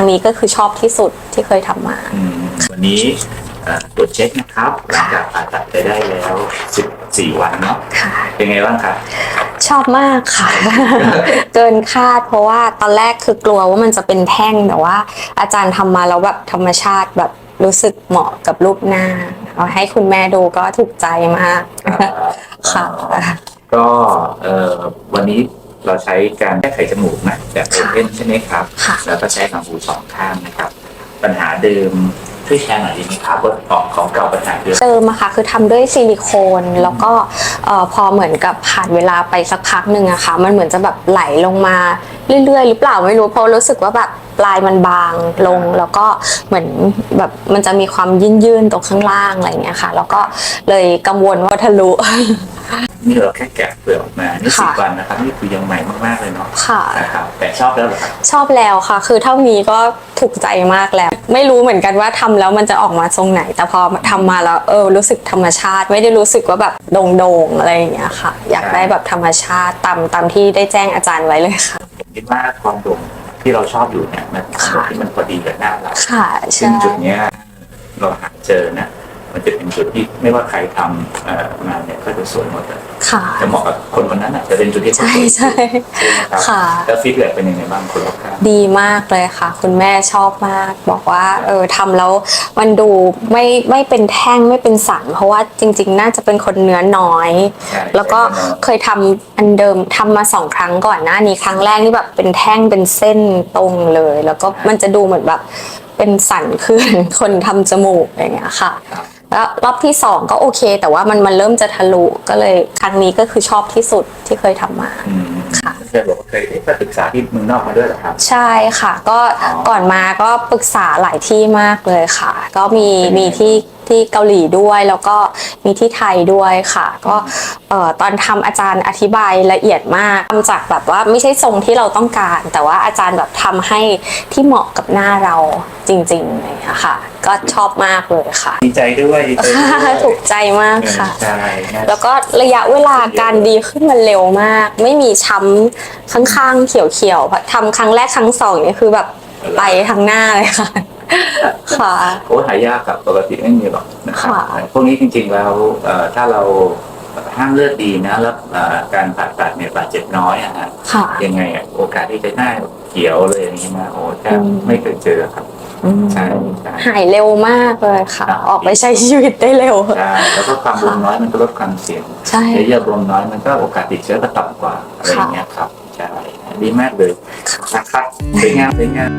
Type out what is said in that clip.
อันนี้ก็คือชอบที่สุดที่เคยทำมา อืมวันนี้เอ่อตรวจเช็คนะครับหลังจากผ่าตัดไปได้แล้ว 14 วันเนาะค่ะ เป็นไงบ้างครับ ชอบมากค่ะ เกินคาดเพราะว่าตอนแรกคือกลัวว่ามันจะเป็นแท่งแต่ว่า อาจารย์ทำมาแล้วแบบธรรมชาติแบบรู้สึกเหมาะกับรูปหน้าเอาให้คุณแม่ดูก็ถูกใจมาก ค่ะ ก็เอ่อวันนี้ เราใช้การแก้ไขจมูกนะแบบโอเพนใช่ไหมครับ ค่ะ แล้วก็ใช้หางหูสองข้างนะครับ ปัญหาเดิมช่วยแชร์หน่อยดีไหมครับว่าของของเก่าปัญหาเดิม เติมอะค่ะคือทำด้วยซิลิโคนแล้วก็เอ่อพอเหมือนกับผ่านเวลาไปสักพักหนึ่งอะค่ะ มันเหมือนจะแบบไหลลงมาเรื่อยๆ หรือเปล่าไม่รู้เพราะรู้สึกว่าแบบปลายมันบางลง แล้วก็เหมือนแบบมันจะมีความยื่นๆตรงข้างล่างอะไรอย่างเงี้ยค่ะ แล้วก็เลยกังวลว่าทะลุ นี่เราแค่แกะเปลือกออกมานี่สิบค่ะวันนะครับนี่คือยังใหม่มากๆเลยเนาะค่ะนะครับแต่ชอบแล้วเหรอครับชอบแล้วค่ะ คือเท่านี้ก็ถูกใจมากแล้ว ไม่รู้เหมือนกันว่าทำแล้วมันจะออกมาทรงไหน แต่พอทำมาแล้วเออรู้สึกธรรมชาติ ไม่ได้รู้สึกว่าแบบโด่งๆอะไรอย่างเงี้ยค่ะ อยากได้แบบธรรมชาติตามตามที่ได้แจ้งอาจารย์ไว้เลยค่ะผมคิดว่าความโด่งที่เราชอบอยู่เนี่ยมันค่ะที่มันพอดีกับหน้าเราค่ะซึ่ใช่งจุดเนี้ยเราหาเจอนะ มันจะเป็นจุดที่ไม่ว่าใครทำเอ่อมาเนี่ยก็จะสวยหมดเลยค่ะ จะเหมาะกับคนคนนั้นอะจะเป็นจุดที่เขาใช่สวยใช่ใช่ไหมครับค่ะแล้วฟีดแบ็กเป็นยังไงบ้างคนรอบข้างดีมากเลยค่ะ คุณแม่ชอบมาก บอกว่าเออทำแล้วมันดูไม่ไม่เป็นแท่งไม่เป็นสันเพราะว่าจริง ๆ น่าจะเป็นคนเนื้อน้อยใช่แล้วก็ใช่เคยทำอันเดิมทำมาสองครั้งก่อนหน้านี้ครั้งแรกนี่แบบเป็นแท่งเป็นเส้นตรงเลย แล้วก็มันจะดูเหมือนแบบเป็นสันขึ้นคนทำจมูกอย่างเงี้ยค่ะครับ แล้วรอบที่สองก็โอเค แต่ว่ามันมันเริ่มจะทะลุก็เลยครั้งนี้ก็คือชอบที่สุดที่เคยทำมา อืมค่ะ เคยบอกว่าเคยไปศึกษาที่เมืองนอกมาด้วยเหรอครับ ใช่ค่ะ ก็อ๋อก่อนมาก็ปรึกษาหลายที่มากเลยค่ะ ก็มีเป็นไงมีที่ ที่เกาหลีด้วย แล้วก็มีที่ไทยด้วยค่ะ ก็เอ่อตอนทำอาจารย์อธิบายละเอียดมากทำจากแบบว่าไม่ใช่ทรงที่เราต้องการ แต่ว่าอาจารย์แบบทำให้ที่เหมาะกับหน้าเราจริงๆอะไรอย่างเลยค่ะ ก็ชอบมากเลยค่ะ ดีใจด้วยดีใจด้วยถูกใจมากค่ะใช่นะแล้วก็ระยะเวลาการดีขึ้นมันเร็วมาก ไม่มีช้ำข้างๆเขียวๆทำครั้งแรกครั้งสองเนี่ยคือแบบไปทางหน้าเลยค่ะ ค่ะ โอ้หายากกับปกติไม่มีหรอกนะครับค่ะพวกนี้จริงๆแล้วเอ่อถ้าเราห้ามเลือดดีนะแล้วเอ่อการผ่าตัดเนี่ยบาดเจ็บน้อยอะฮะค่ะ ยังไงอะโอกาสที่จะหน้าเขียวเลยอย่างนี้มาโอ้แทบอืมไม่เคยเจอครับใช่ใช่ หายเร็วมากเลยค่ะ ครับ ออกไปใช้ชีวิตได้เร็ว ใช่แล้วก็ความบวมน้อยมันก็ลดความเสี่ยงใช่เนื้อเยื่อบวมน้อยมันก็โอกาสติดเชื้อก็ต่ำกว่าอะไรอย่างเงี้ยครับใช่ดีมากเลยนะครับสวยงามสวยงาม